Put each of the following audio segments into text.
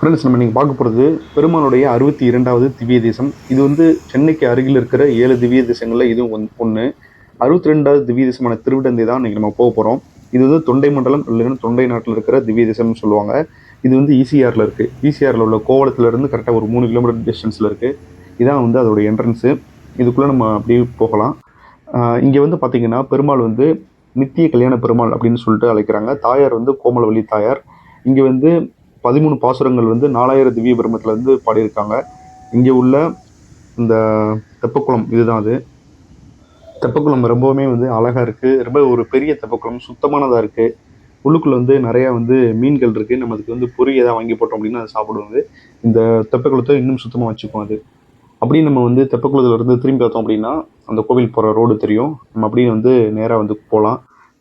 Friends நம்ம நீங்கள் பார்க்க போகிறது பெருமானுடைய அறுபத்தி இரண்டாவது திவ்ய தேசம். இது வந்து சென்னைக்கு அருகில் இருக்கிற ஏழு திவ்ய தேசங்களில் இதுவும் ஒன் ஒன்று அறுபத்தி ரெண்டாவது திவ்ய தேசமான திருவிடந்தை தான் இன்றைக்கி நம்ம போக போகிறோம் இது வந்து தொண்டை மண்டலம் இல்லைன்னா தொண்டை நாட்டில் இருக்கிற திவ்ய தேசம்னு சொல்லுவாங்க. இது வந்து ஈசிஆரில் இருக்குது ஈசிஆரில் உள்ள கோவளத்துலேருந்து கரெக்டாக ஒரு மூணு கிலோமீட்டர் டிஸ்டன்ஸில் இருக்குது இதான் வந்து அதோடைய என்ட்ரன்ஸு இதுக்குள்ளே நம்ம அப்படியே போகலாம். இங்கே வந்து பார்த்திங்கன்னா பெருமாள் வந்து நித்திய கல்யாண பெருமாள் அப்படின்னு சொல்லிட்டு அழைக்கிறாங்க. தாயார் வந்து கோமலவல்லி தாயார். இங்கே வந்து பதிமூணு பாசுரங்கள் வந்து நாலாயிரம் திவ்ய பிரம்மத்தில் வந்து பாடியிருக்காங்க. இங்கே உள்ள இந்த தெப்பக்குளம் இதுதான் அது. தெப்பக்குளம் ரொம்பவுமே வந்து அழகாக இருக்குது ரொம்ப ஒரு பெரிய தெப்பக்குளம் சுத்தமானதாக இருக்குது உள்ளுக்குள்ளே வந்து நிறையா வந்து மீன்கள் இருக்குது நம்ம அதுக்கு வந்து பொறி எதாவது வாங்கி போட்டோம் அப்படின்னா அதை சாப்பிடுவது இந்த தெப்பக்குளத்தை இன்னும் சுத்தமாக வச்சுக்கும் அது. அப்படியே நம்ம வந்து தெப்பக்குளத்துலேருந்து திரும்பி பார்த்தோம் அப்படின்னா அந்த கோவில் போகிற ரோடு தெரியும். நம்ம அப்படியே வந்து நேராக வந்து போகலாம்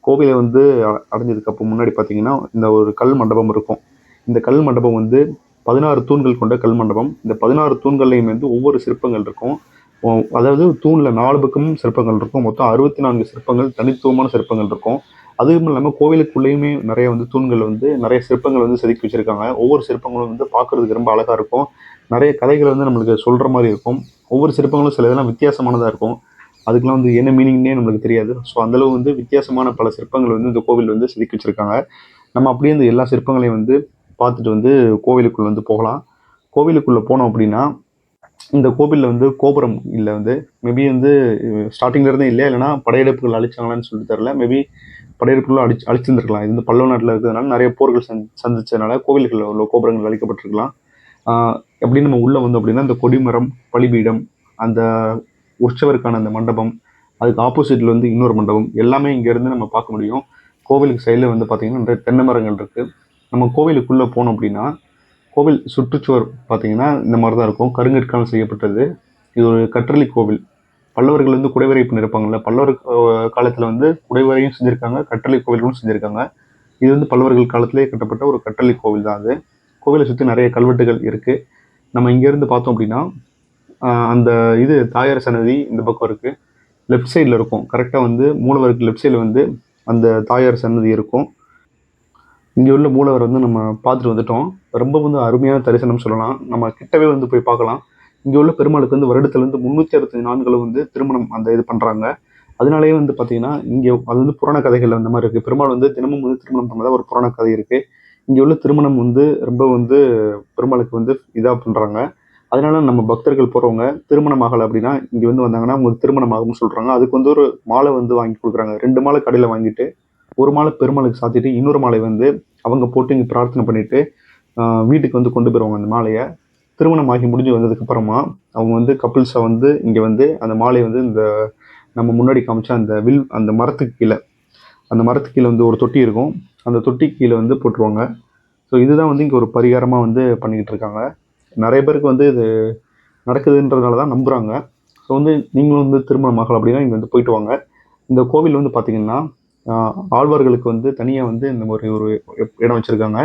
கோவிலை வந்து அ- அடைஞ்சதுக்கு அப்போ முன்னாடி பார்த்தீங்கன்னா இந்த ஒரு கல் மண்டபம் இருக்கும். இந்த கல் மண்டபம் வந்து பதினாறு தூண்கள் கொண்ட கல் மண்டபம். இந்த பதினாறு தூண்கள்லையும் வந்து ஒவ்வொரு சிற்பங்கள் இருக்கும். ஓ- அதாவது தூணில் நாலு பக்கமும் சிற்பங்கள் இருக்கும். மொத்தம் அறுபத்தி நான்கு சிற்பங்கள் தனித்துவமான சிற்பங்கள் இருக்கும். அதுவும் இல்லாமல் கோவிலுக்குள்ளேயுமே நிறைய வந்து தூண்கள் வந்து நிறைய சிற்பங்கள் வந்து செதுக்கி வச்சுருக்காங்க. ஒவ்வொரு சிற்பங்களும் வந்து பார்க்குறதுக்கு ரொம்ப அழகாக இருக்கும். நிறைய கதைகள் வந்து நம்மளுக்கு சொல்கிற மாதிரி இருக்கும். ஒவ்வொரு சிற்பங்களும் சில இதெல்லாம் வித்தியாசமானதாக இருக்கும். அதுக்கெலாம் வந்து என்ன மீனிங்னே நம்மளுக்கு தெரியாது. ஸோ அந்தளவு வந்து வித்தியாசமான பல சிற்பங்கள் வந்து இந்த கோவில் வந்து செதுக்கி வச்சுருக்காங்க. நம்ம அப்படியே இந்த எல்லா சிற்பங்களையும் வந்து பார்த்துட்டு வந்து கோவிலுக்குள்ளே வந்து போகலாம். கோவிலுக்குள்ளே போனோம் அப்படின்னா இந்த கோவிலில் வந்து கோபுரம் இல்லை வந்து மேபி வந்து ஸ்டார்டிங்லேருந்தே இல்லை இல்லைனா படையெடுப்புகள் அழிச்சாங்களான்னு சொல்லிட்டு தெரில மேபி படையெடுப்புகளும் அழிச்சு அழிச்சிருந்துருக்கலாம். இது வந்து பல்லவ நாட்டில் இருக்கிறதுனால நிறைய போர்கள் சந் சந்திச்சதுனால கோவில்களில் உள்ள கோபுரங்கள் அழிக்கப்பட்டிருக்கலாம். எப்படி நம்ம உள்ளே வந்தோம் அப்படின்னா இந்த கொடிமரம் பலிபீடம் அந்த உற்சவருக்கான அந்த மண்டபம் அதுக்கு ஆப்போசிட்டில் வந்து இன்னொரு மண்டபம் எல்லாமே இங்கேருந்து நம்ம பார்க்க முடியும். கோவிலுக்கு சைடில் வந்து பார்த்திங்கன்னா நிறைய தென்னை மரங்கள் இருக்குது நம்ம கோவிலுக்குள்ளே போனோம் அப்படின்னா கோவில் சுற்றுச்சுவர் பார்த்தீங்கன்னா இந்த மாதிரி தான் இருக்கும். கருங்கற்காலம் செய்யப்பட்டது. இது ஒரு கற்றளி கோவில். பல்லவர்கள் வந்து குடைவரை பண்ணியிருப்பாங்கல்ல பல்லவர் காலத்தில் வந்து குடைவரையும் செஞ்சுருக்காங்க கற்றளி கோவில்களும் செஞ்சுருக்காங்க. இது வந்து பல்லவர்கள் காலத்திலே கட்டப்பட்ட ஒரு கற்றளி கோவில் தான் அது. கோவிலை சுற்றி நிறைய கல்வெட்டுகள் இருக்குது நம்ம இங்கேருந்து பார்த்தோம் அப்படின்னா அந்த இது தாயார் சன்னதி இந்த பக்கம் இருக்குது லெஃப்ட் சைடில் இருக்கும். கரெக்டாக வந்து மூலவருக்கு லெஃப்ட் சைடில் வந்து அந்த தாயார் சன்னதி இருக்கும். இங்கே உள்ள மூலவர் வந்து நம்ம பார்த்துட்டு வந்துட்டோம். ரொம்ப வந்து அருமையான தரிசனம் சொல்லலாம். நம்ம கிட்டவே வந்து போய் பார்க்கலாம். இங்கே உள்ள பெருமாளுக்கு வந்து வருடத்துலேருந்து முந்நூற்றி அறுபத்தி நாட்களும் வந்து திருமணம் அந்த இது பண்ணுறாங்க அதனாலேயே வந்து பார்த்தீங்கன்னா இங்கே அது வந்து புராண கதைகள் அந்த மாதிரி இருக்குது பெருமாள் வந்து தினமும் வந்து திருமணம் பண்ணதாக ஒரு புராண கதை இருக்குது இங்கே உள்ள திருமணம் வந்து ரொம்ப வந்து பெருமாளுக்கு வந்து இதாக பண்ணுறாங்க அதனால நம்ம பக்தர்கள் போகிறவங்க திருமணம் ஆகலை அப்படின்னா இங்கே வந்து வந்தாங்கன்னா உங்களுக்கு திருமணம் ஆகும்னு சொல்கிறாங்க அதுக்கு வந்து ஒரு மாலை வந்து வாங்கி கொடுக்குறாங்க. ரெண்டு மாலை கடையில் வாங்கிட்டு ஒரு மாலை பெருமாளுக்கு சாத்திட்டு இன்னொரு மாலை வந்து அவங்க போட்டு இங்கே பிரார்த்தனை பண்ணிட்டு வீட்டுக்கு வந்து கொண்டு போயிடுவாங்க அந்த மாலையை. திருமணம் ஆகி முடிஞ்சு வந்ததுக்கப்புறமா அவங்க வந்து கப்புள்ஸை வந்து இங்கே வந்து அந்த மாலையை வந்து இந்த நம்ம முன்னாடி காமிச்ச அந்த வில் அந்த மரத்துக்கு கீழே அந்த மரத்துக்கு கீழே வந்து ஒரு தொட்டி இருக்கும். அந்த தொட்டி கீழே வந்து போட்டுருவாங்க. ஸோ இதுதான் வந்து இங்கே ஒரு பரிகாரமாக வந்து பண்ணிக்கிட்டு இருக்காங்க. நிறைய பேருக்கு வந்து இது நடக்குதுன்றதுனால தான் நம்புகிறாங்க ஸோ வந்து நீங்களும் வந்து திருமணம் ஆகலை அப்படின்னா இங்கே வந்து போயிட்டு வாங்க. இந்த கோவில் வந்து பார்த்திங்கன்னா ஆழ்வார்களுக்கு வந்து தனியாக வந்து இந்த மாதிரி ஒரு இடம் வச்சுருக்காங்க.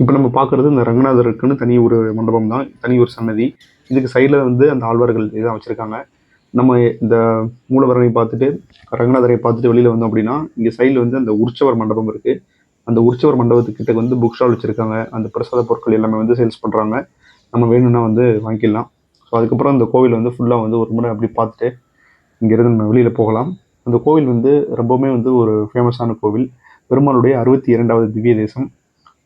இப்போ நம்ம பார்க்குறது இந்த ரங்கநாதருக்குன்னு தனி ஒரு மண்டபம் தான் தனி ஒரு சன்னதி. இதுக்கு சைடில் வந்து அந்த ஆழ்வார்கள் இதான் வச்சுருக்காங்க. நம்ம இந்த மூலவரனை பார்த்துட்டு ரங்கநாதரை பார்த்துட்டு வெளியில் வந்தோம் அப்படின்னா இங்கே சைடில் வந்து அந்த உற்சவர் மண்டபம் இருக்குது அந்த உற்சவர் மண்டபத்துக்கிட்ட வந்து புக் ஸ்டால் வச்சுருக்காங்க. அந்த பிரசாத பொருட்கள் எல்லாமே வந்து சேல்ஸ் பண்ணுறாங்க நம்ம வேணும்னா வந்து வாங்கிக்கலாம். ஸோ அதுக்கப்புறம் அந்த கோவில் வந்து ஃபுல்லாக வந்து ஒரு முறை அப்படி பார்த்துட்டு இங்கேருந்து நம்ம வெளியில் போகலாம். அந்த கோவில் வந்து ரொம்பவுமே வந்து ஒரு ஃபேமஸான கோவில். பெருமாளுடைய அறுபத்தி இரண்டாவது திவ்ய தேசம்.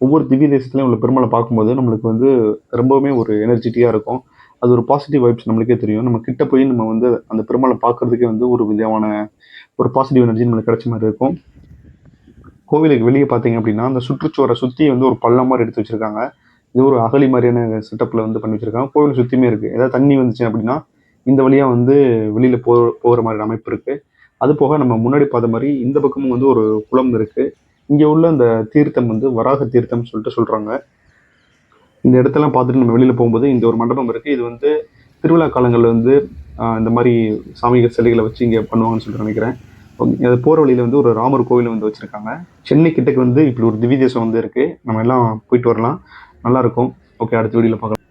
ஒவ்வொரு திவ்ய தேசத்துலையும் உள்ள பெருமாளை பார்க்கும்போது நம்மளுக்கு வந்து ரொம்பவுமே ஒரு எனர்ஜெட்டிக்காக இருக்கும். அது ஒரு பாசிட்டிவ் வைப்ஸ் நம்மளுக்கே தெரியும். நம்ம கிட்ட போய் நம்ம வந்து அந்த பெருமாளை பார்க்கறதுக்கே வந்து ஒரு விதமான ஒரு பாசிட்டிவ் எனர்ஜி நம்மளுக்கு கிடைச்ச மாதிரி இருக்கும். கோவிலுக்கு வெளியே பார்த்தீங்க அப்படின்னா அந்த சுற்றுச்சுவரை சுற்றி வந்து ஒரு பள்ளம் மாதிரி எடுத்து வச்சிருக்காங்க. இது ஒரு அகழி மாதிரியான செட்டப்பில் வந்து பண்ணி வச்சுருக்காங்க. கோவில் சுற்றியுமே இருக்குது ஏதாவது தண்ணி வந்துச்சு அப்படின்னா இந்த வழியாக வந்து வெளியில் போ போகிற மாதிரி அமைப்பு இருக்குது அது போக நம்ம முன்னாடி பார்த்த மாதிரி இந்த பக்கமும் வந்து ஒரு குளம் இருக்குது இங்கே உள்ள அந்த தீர்த்தம் வந்து வராக தீர்த்தம் சொல்லிட்டு சொல்கிறாங்க இந்த இடத்தெல்லாம் பார்த்துட்டு நம்ம வெளியில் போகும்போது இந்த ஒரு மண்டபம் இருக்குது இது வந்து திருவிழா காலங்களில் வந்து இந்த மாதிரி சாமிக சிலைகளை வச்சு இங்கே பண்ணுவாங்கன்னு சொல்லிட்டு நினைக்கிறேன். அது போகிற வழியில் வந்து ஒரு ராமர் கோவில் வந்து வச்சுருக்காங்க. சென்னை கிட்டக்கு வந்து இப்படி ஒரு திவ்ய தேசம் வந்து இருக்குது நம்ம எல்லாம் போயிட்டு வரலாம். நல்லா இருக்கும். ஓகே அடுத்த வீடியோவில் பார்க்கலாம்.